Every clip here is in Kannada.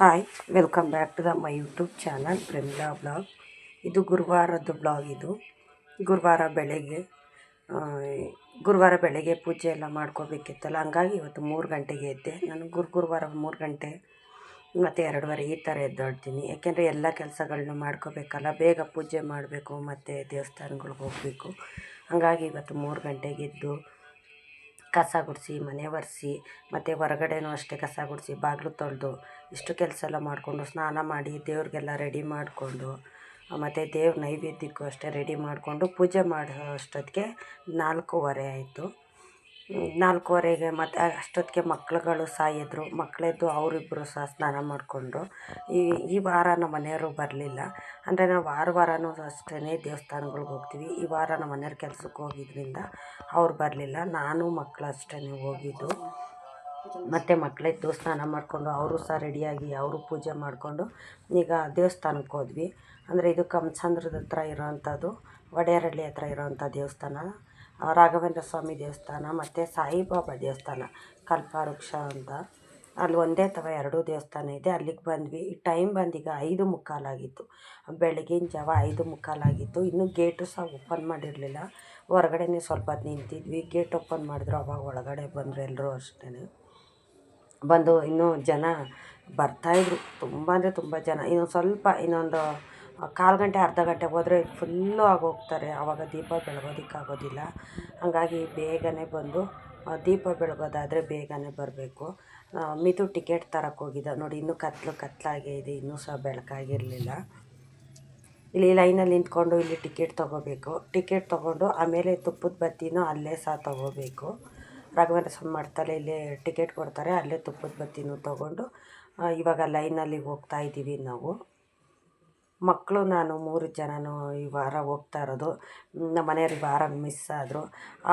Hi welcome back to the my YouTube channel Pramila blog ಇದು ಗುರುವಾರದ್ದು ಬ್ಲಾಗ್ ಇದು. ಗುರುವಾರ ಬೆಳಗ್ಗೆ ಗುರುವಾರ ಬೆಳಗ್ಗೆ ಪೂಜೆ ಎಲ್ಲ ಮಾಡ್ಕೋಬೇಕಿತ್ತಲ್ಲ, ಹಂಗಾಗಿ ಇವತ್ತು ಮೂರು ಗಂಟೆಗೆ ಎದ್ದೆ. ನಾನು ಗುರು, ಗುರುವಾರ ಮೂರು ಗಂಟೆ, ಮತ್ತು ಎರಡುವರೆ ಈ ಥರ ಎದ್ದಾಡ್ತೀನಿ. ಯಾಕೆಂದರೆ ಎಲ್ಲ ಕೆಲಸಗಳನ್ನು ಮಾಡ್ಕೋಬೇಕಲ್ಲ, ಬೇಗ ಪೂಜೆ ಮಾಡಬೇಕು, ಮತ್ತು ದೇವಸ್ಥಾನಗಳ್ಗೆ ಹೋಗಬೇಕು. ಹಂಗಾಗಿ ಇವತ್ತು ಮೂರು ಗಂಟೆಗೆ ಎದ್ದು ಕಸ ಗುಡಿಸಿ, ಮನೆ ಒರೆಸಿ, ಮತ್ತು ಹೊರಗಡೆನೂ ಅಷ್ಟೇ ಕಸ ಗುಡಿಸಿ, ಬಾಗಿಲು ತೊಳೆದು ಇಷ್ಟು ಕೆಲಸ ಎಲ್ಲ ಮಾಡಿಕೊಂಡು ಸ್ನಾನ ಮಾಡಿ ದೇವ್ರಿಗೆಲ್ಲ ರೆಡಿ ಮಾಡಿಕೊಂಡು ಮತ್ತು ದೇವ್ರ ನೈವೇದ್ಯಕ್ಕೂ ಅಷ್ಟೇ ರೆಡಿ ಮಾಡಿಕೊಂಡು ಪೂಜೆ ಮಾಡೋ ಅಷ್ಟೊತ್ತಿಗೆ ನಾಲ್ಕೂವರೆ ಆಯಿತು. ನಾಲ್ಕೂವರೆಗೆ ಮತ್ತು ಅಷ್ಟೊತ್ತಿಗೆ ಮಕ್ಳುಗಳು ಸಾಯಿದ್ರು. ಮಕ್ಕಳೆದ್ದು ಅವರಿಬ್ಬರು ಸಹ ಸ್ನಾನ ಮಾಡಿಕೊಂಡ್ರು ಈ ಈ ವಾರ ನಮ್ಮ ಮನೆಯವರು ಬರಲಿಲ್ಲ. ಅಂದರೆ ನಾವು ವಾರ ವಾರನೂ ಅಷ್ಟೇ ದೇವಸ್ಥಾನಗಳ್ಗೆ ಹೋಗ್ತೀವಿ. ಈ ವಾರ ನಮ್ಮ ಮನೆಯವ್ರ ಕೆಲ್ಸಕ್ಕೆ ಹೋಗಿದ್ರಿಂದ ಅವ್ರು ಬರಲಿಲ್ಲ. ನಾನು ಮಕ್ಕಳು ಅಷ್ಟೇ ಹೋಗಿದ್ದು. ಮತ್ತು ಮಕ್ಕಳೇ ಸ್ನಾನ ಮಾಡಿಕೊಂಡು ಅವರು ಸಹ ರೆಡಿಯಾಗಿ ಅವರು ಪೂಜೆ ಮಾಡಿಕೊಂಡು ಈಗ ದೇವಸ್ಥಾನಕ್ಕೆ ಹೋದ್ವಿ. ಅಂದರೆ ಇದು ಕಮಸಂದ್ರದ ಹತ್ರ ಇರೋವಂಥದ್ದು ವಡೇರಳ್ಳಿ ಹತ್ರ ಇರೋವಂಥ ದೇವಸ್ಥಾನ ರಾಘವೇಂದ್ರ ಸ್ವಾಮಿ ದೇವಸ್ಥಾನ ಮತ್ತು ಸಾಯಿಬಾಬಾ ದೇವಸ್ಥಾನ, ಕಲ್ಪವೃಕ್ಷ ಅಂತ. ಅಲ್ಲಿ ಒಂದೇ ಅಥವಾ ಎರಡೂ ದೇವಸ್ಥಾನ ಇದೆ. ಅಲ್ಲಿಗೆ ಬಂದ್ವಿ. ಟೈಮ್ ಬಂದೀಗ ಐದು ಮುಕ್ಕಾಲಾಗಿತ್ತು ಬೆಳಗಿನ ಜಾವ ಐದು ಮುಕ್ಕಾಲಾಗಿತ್ತು ಇನ್ನೂ ಗೇಟು ಸಹ ಓಪನ್ ಮಾಡಿರಲಿಲ್ಲ. ಹೊರಗಡೆನೇ ಸ್ವಲ್ಪ ಹೊತ್ತು ನಿಂತಿದ್ವಿ. ಗೇಟ್ ಓಪನ್ ಮಾಡಿದ್ರು ಅವಾಗ ಒಳಗಡೆ ಬಂದರು ಎಲ್ಲರೂ ಅಷ್ಟೇ ಬಂದು ಇನ್ನೂ ಜನ ಬರ್ತಾಯಿದ್ರು ತುಂಬ ಅಂದರೆ ತುಂಬ ಜನ. ಇನ್ನೊಂದು ಸ್ವಲ್ಪ ಇನ್ನೊಂದು ಕಾಲು ಗಂಟೆ, ಅರ್ಧ ಗಂಟೆ ಹೋದರೆ ಫುಲ್ಲು ಆಗೋಗ್ತಾರೆ ಆವಾಗ ದೀಪ ಬೆಳಗೋದಕ್ಕಾಗೋದಿಲ್ಲ ಹಾಗಾಗಿ ಬೇಗನೆ ಬಂದು ದೀಪ ಬೆಳಗೋದಾದರೆ ಬೇಗನೆ ಬರಬೇಕು. ಮಿತು ಟಿಕೆಟ್ ತರಕ್ಕೆ ಹೋಗಿದ್ದ. ನೋಡಿ, ಇನ್ನೂ ಕತ್ಲು ಕತ್ಲಾಗೇ ಇದೆ. ಇನ್ನೂ ಸಹ ಬೆಳಕಾಗಿರಲಿಲ್ಲ. ಇಲ್ಲಿ ಲೈನಲ್ಲಿ ನಿಂತ್ಕೊಂಡು ಇಲ್ಲಿ ಟಿಕೆಟ್ ತೊಗೋಬೇಕು. ಟಿಕೆಟ್ ತೊಗೊಂಡು ಆಮೇಲೆ ತುಪ್ಪದ ಬತ್ತಿನೂ ಅಲ್ಲೇ ಸಹ ತೊಗೋಬೇಕು. ರಾಘವೇಂದ್ರ ಸ್ವಾಮಿ ಮಾಡ್ತಾರೆ ಇಲ್ಲಿ ಟಿಕೆಟ್ ಕೊಡ್ತಾರೆ, ಅಲ್ಲೇ ತುಪ್ಪದ ಬತ್ತಿನೂ ತೊಗೊಂಡು ಇವಾಗ ಲೈನಲ್ಲಿ ಹೋಗ್ತಾ ಇದ್ದೀವಿ ನಾವು. ಮಕ್ಕಳು ನಾನು ಮೂರು ಜನನೂ ಈ ವಾರ ಹೋಗ್ತಾ ಇರೋದು. ನಮ್ಮ ಮನೆಯಲ್ಲಿ ವಾರ ಮಿಸ್ ಆದರು.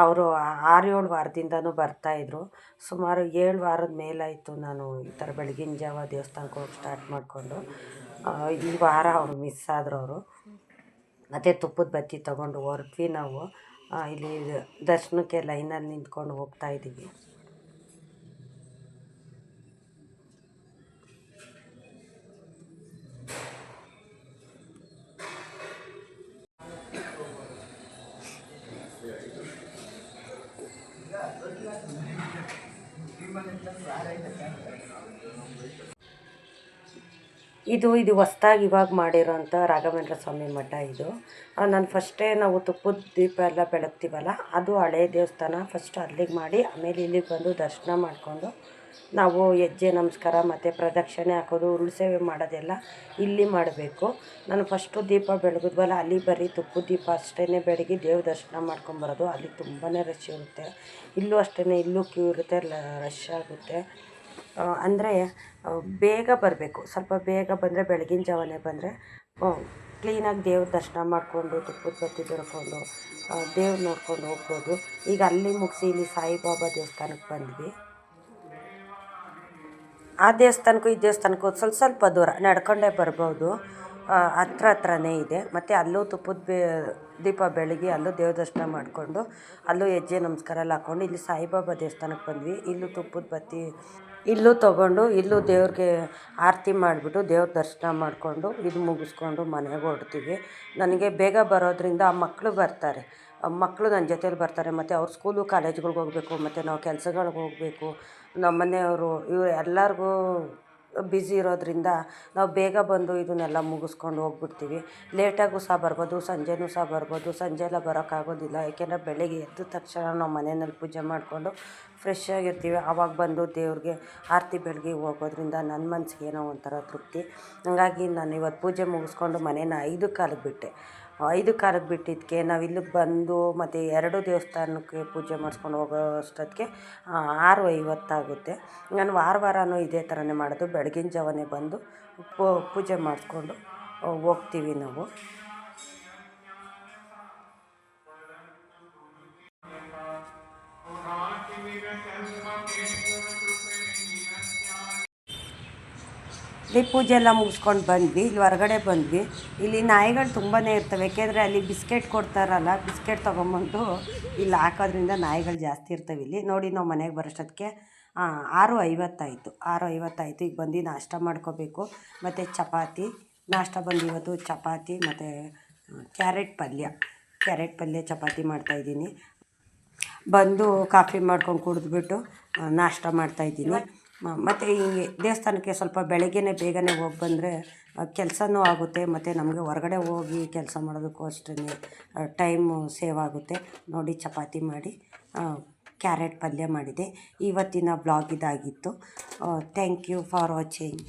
ಅವರು ಆರು ಏಳು ವಾರದಿಂದನೂ ಬರ್ತಾಯಿದ್ರು ಸುಮಾರು ಏಳು ವಾರದ ಮೇಲಾಯಿತು ನಾನು ಈ ಥರ ಬೆಳಗಿನ ಜಾವ ದೇವಸ್ಥಾನಕ್ಕೆ ಹೋಗಿ ಸ್ಟಾರ್ಟ್ ಮಾಡಿಕೊಂಡು. ಈ ವಾರ ಅವರು ಮಿಸ್ ಆದರು ಅವರು. ಮತ್ತು ತುಪ್ಪದ ಬತ್ತಿ ತೊಗೊಂಡು ಹೊರಟ್ವಿ ನಾವು. ಇಲ್ಲಿ ದರ್ಶನಕ್ಕೆ ಲೈನಲ್ಲಿ ನಿಂತ್ಕೊಂಡು ಹೋಗ್ತಾ ಇದ್ದೀವಿ. ಇದು ಇದು ಹೊಸ್ದಾಗಿ ಇವಾಗ ಮಾಡಿರೋಂಥ ರಾಘವೇಂದ್ರ ಸ್ವಾಮಿ ಮಠ ಇದು. ನಾನು ಫಸ್ಟೇ ನಾವು ತುಪ್ಪದ ದೀಪ ಎಲ್ಲ ಬೆಳಗ್ತೀವಲ್ಲ, ಅದು ಹಳೆ ದೇವಸ್ಥಾನ. ಫಸ್ಟ್ ಅಲ್ಲಿಗೆ ಮಾಡಿ, ಆಮೇಲೆ ಇಲ್ಲಿಗೆ ಬಂದು ದರ್ಶನ ಮಾಡಿಕೊಂಡು ನಾವು ಹೆಜ್ಜೆ, ನಮಸ್ಕಾರ ಮತ್ತು ಪ್ರದಕ್ಷಿಣೆ ಹಾಕೋದು ಉರುಳು ಸೇವೆ ಮಾಡೋದೆಲ್ಲ ಇಲ್ಲಿ ಮಾಡಬೇಕು. ನಾನು ಫಸ್ಟು ದೀಪ ಬೆಳಗಿದ್ವಲ್ಲ, ಅಲ್ಲಿ ಬರೀ ತುಪ್ಪದ ದೀಪ ಅಷ್ಟೇ ಬೆಳಗ್ಗೆ ದೇವ್ರ ದರ್ಶನ ಮಾಡ್ಕೊಂಬರೋದು ಅಲ್ಲಿ ತುಂಬಾ ರಶ್ ಇರುತ್ತೆ. ಇಲ್ಲೂ ಅಷ್ಟೇ ಇಲ್ಲೂ ಕ್ಯೂ ಇರುತ್ತೆ ರಶ್ ಆಗುತ್ತೆ. ಅಂದರೆ ಬೇಗ ಬರಬೇಕು. ಸ್ವಲ್ಪ ಬೇಗ ಬಂದರೆ ಬೆಳಗಿನ ಜಾವನೇ ಬಂದರೆ ಕ್ಲೀನಾಗಿ ದೇವ್ರ ದರ್ಶನ ಮಾಡಿಕೊಂಡು, ತುಪ್ಪದ ಬತ್ತಿ ದೊರಕೊಂಡು ದೇವ್ರು ನೋಡ್ಕೊಂಡು ಹೋಗ್ಬೋದು. ಈಗ ಅಲ್ಲಿ ಮುಗಿಸಿ ಇಲ್ಲಿ ಸಾಯಿಬಾಬಾ ದೇವಸ್ಥಾನಕ್ಕೆ ಬಂದ್ವಿ. ಆ ದೇವಸ್ಥಾನಕ್ಕೂ ಈ ದೇವಸ್ಥಾನಕ್ಕೂ ಸ್ವಲ್ಪ ಸ್ವಲ್ಪ ದೂರ, ನಡ್ಕೊಂಡೇ ಬರ್ಬೋದು. ಹತ್ರ ಹತ್ರನೇ ಇದೆ. ಮತ್ತು ಅಲ್ಲೂ ತುಪ್ಪದ ಬೇ, ದೀಪ ಬೆಳಗ್ಗೆ ಅಲ್ಲೂ ದೇವ್ರ ದರ್ಶನ ಮಾಡಿಕೊಂಡು, ಅಲ್ಲೂ ಹೆಜ್ಜೆ ನಮಸ್ಕಾರ ಎಲ್ಲ ಹಾಕ್ಕೊಂಡು ಇಲ್ಲಿ ಸಾಯಿಬಾಬಾ ದೇವಸ್ಥಾನಕ್ಕೆ ಬಂದ್ವಿ. ಇಲ್ಲೂ ತುಪ್ಪದ ಬತ್ತಿ ಇಲ್ಲೂ ತೊಗೊಂಡು, ಇಲ್ಲೂ ದೇವ್ರಿಗೆ ಆರತಿ ಮಾಡಿಬಿಟ್ಟು ದೇವ್ರ ದರ್ಶನ ಮಾಡಿಕೊಂಡು, ಇದು ಮುಗಿಸ್ಕೊಂಡು ಮನೆಗೆ ಹೊರಡ್ತೀವಿ. ನನಗೆ ಬೇಗ ಬರೋದ್ರಿಂದ ಆ ಮಕ್ಕಳು ಬರ್ತಾರೆ. ಮಕ್ಕಳು ನನ್ನ ಜೊತೇಲಿ ಬರ್ತಾರೆ. ಮತ್ತು ಅವ್ರ ಸ್ಕೂಲು, ಕಾಲೇಜ್ಗಳ್ಗೆ ಹೋಗಬೇಕು, ಮತ್ತು ನಾವು ಕೆಲ್ಸಗಳ್ಗೆ ಹೋಗಬೇಕು. ನಮ್ಮ ಮನೆಯವರು ಇವ್ರು ಎಲ್ಲರಿಗೂ ಬ್ಯುಸಿ ಇರೋದ್ರಿಂದ ನಾವು ಬೇಗ ಬಂದು ಇದನ್ನೆಲ್ಲ ಮುಗಿಸ್ಕೊಂಡು ಹೋಗ್ಬಿಡ್ತೀವಿ. ಲೇಟಾಗೂ ಸಹ ಬರ್ಬೋದು, ಸಂಜೆನೂ ಸಹ ಬರ್ಬೋದು, ಸಂಜೆ ಎಲ್ಲ ಬರೋಕ್ಕಾಗೋದಿಲ್ಲ. ಯಾಕೆಂದರೆ ಬೆಳಗ್ಗೆ ಎದ್ದ ತಕ್ಷಣ ನಾವು ಮನೆಯಲ್ಲಿ ಪೂಜೆ ಮಾಡಿಕೊಂಡು ಫ್ರೆಶ್ ಆಗಿರ್ತೀವಿ. ಆವಾಗ ಬಂದು ದೇವ್ರಿಗೆ ಆರತಿ ಬೆಳಗ್ಗೆ ಹೋಗೋದ್ರಿಂದ ನನ್ನ ಮನಸ್ಸಿಗೆ ಏನೋ ಒಂಥರ ತೃಪ್ತಿ. ಹಾಗಾಗಿ ನಾನು ಇವತ್ತು ಪೂಜೆ ಮುಗಿಸ್ಕೊಂಡು ಮನೇನ ಐದು ಕಾಲಿಗೆ ಬಿಟ್ಟೆ. ಐದು ಕಾರಕ್ಕೆ ಬಿಟ್ಟಿದ್ದಕ್ಕೆ ನಾವು ಇಲ್ಲಿಗೆ ಬಂದು ಮತ್ತು ಎರಡು ದೇವಸ್ಥಾನಕ್ಕೆ ಪೂಜೆ ಮಾಡಿಸ್ಕೊಂಡು ಹೋಗೋ ಅಷ್ಟೊತ್ತಿಗೆ ಆರು ಐವತ್ತಾಗುತ್ತೆ ನಾನು ವಾರ ವಾರನೂ ಇದೇ ಥರನೇ ಮಾಡೋದು. ಬೆಳಗಿನ ಜಾವನೇ ಬಂದು ಪೂಜೆ ಮಾಡಿಸ್ಕೊಂಡು ಹೋಗ್ತೀವಿ ನಾವು. ಇಲ್ಲಿ ಪೂಜೆ ಎಲ್ಲ ಮುಗಿಸ್ಕೊಂಡು ಬಂದ್ವಿ, ಇಲ್ಲಿ ಹೊರಗಡೆ ಬಂದ್ವಿ. ಇಲ್ಲಿ ನಾಯಿಗಳು ತುಂಬಾ ಇರ್ತವೆ, ಯಾಕೆಂದರೆ ಅಲ್ಲಿ ಬಿಸ್ಕೆಟ್ ಕೊಡ್ತಾರಲ್ಲ, ಬಿಸ್ಕೆಟ್ ತೊಗೊಂಬಂದು ಇಲ್ಲಿ ಹಾಕೋದ್ರಿಂದ ನಾಯಿಗಳು ಜಾಸ್ತಿ ಇರ್ತವೆ ಇಲ್ಲಿ. ನೋಡಿ ನಾವು ಮನೆಗೆ ಬರೋಷ್ಟೊತ್ತಿಗೆ ಆರು ಐವತ್ತಾಯಿತು ಆರು ಐವತ್ತಾಯಿತು. ಈಗ ಬಂದು ನಾಷ್ಟ ಮಾಡ್ಕೋಬೇಕು. ಮತ್ತು ಚಪಾತಿ, ನಾಷ್ಟ ಬಂದು ಇವತ್ತು ಚಪಾತಿ, ಮತ್ತು ಕ್ಯಾರೆಟ್ ಪಲ್ಯ ಕ್ಯಾರೆಟ್ ಪಲ್ಯ ಚಪಾತಿ ಮಾಡ್ತಾಯಿದ್ದೀನಿ ಬಂದು ಕಾಫಿ ಮಾಡ್ಕೊಂಡು ಕುಡಿದ್ಬಿಟ್ಟು ನಾಷ್ಟ ಮಾಡ್ತಾಯಿದ್ದೀನಿ ಮತ್ತು ಹಿಂಗೆ ದೇವಸ್ಥಾನಕ್ಕೆ ಸ್ವಲ್ಪ ಬೆಳಗ್ಗೆನೇ ಬೇಗನೆ ಹೋಗಿ ಬಂದರೆ ಕೆಲಸನೂ ಆಗುತ್ತೆ, ಮತ್ತು ನಮಗೆ ಹೊರಗಡೆ ಹೋಗಿ ಕೆಲಸ ಮಾಡೋದಕ್ಕೂ ಅಷ್ಟೇ ಟೈಮು ಸೇವ್ ಆಗುತ್ತೆ. ನೋಡಿ, ಚಪಾತಿ ಮಾಡಿ ಕ್ಯಾರೆಟ್ ಪಲ್ಯ ಮಾಡಿದೆ. ಇವತ್ತಿನ ಬ್ಲಾಗ್ ಇದಾಗಿತ್ತು. Thank you for watching.